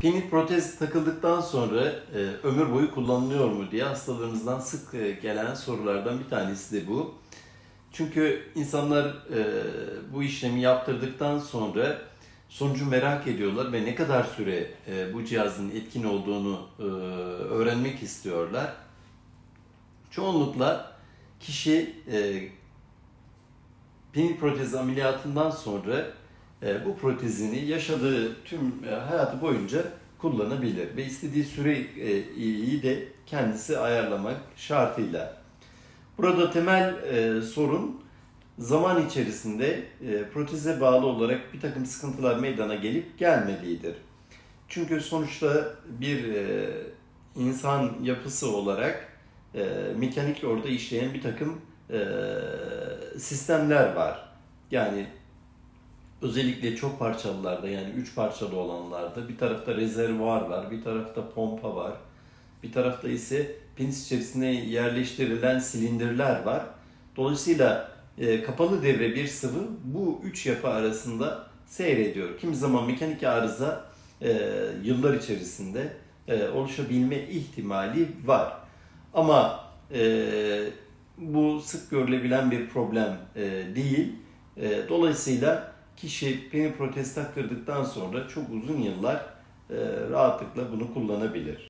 Penil protez takıldıktan sonra e, ömür boyu kullanılıyor mu diye hastalarımızdan sık e, gelen sorulardan bir tanesi de bu. Çünkü insanlar e, bu işlemi yaptırdıktan sonra sonucu merak ediyorlar ve ne kadar süre e, bu cihazın etkin olduğunu e, öğrenmek istiyorlar. Çoğunlukla kişi e, penil protez ameliyatından sonra e, bu protezini yaşadığı tüm e, hayatı boyunca kullanabilir ve istediği süreyi de kendisi ayarlamak şartıyla. Burada temel e, sorun zaman içerisinde e, proteze bağlı olarak bir takım sıkıntılar meydana gelip gelmediğidir. Çünkü sonuçta bir e, insan yapısı olarak e, mekanik orada işleyen bir takım e, sistemler var. Yani özellikle çok parçalılarda yani üç parçalı olanlarda bir tarafta rezervuar var, bir tarafta pompa var, bir tarafta ise penis içerisine yerleştirilen silindirler var. Dolayısıyla e, kapalı devre bir sıvı bu üç yapı arasında seyrediyor. Kimi zaman mekanik arıza e, yıllar içerisinde e, oluşabilme ihtimali var. Ama e, bu sık görülebilen bir problem e, değil. E, dolayısıyla kişi penil protez taktırdıktan sonra çok uzun yıllar e, rahatlıkla bunu kullanabilir.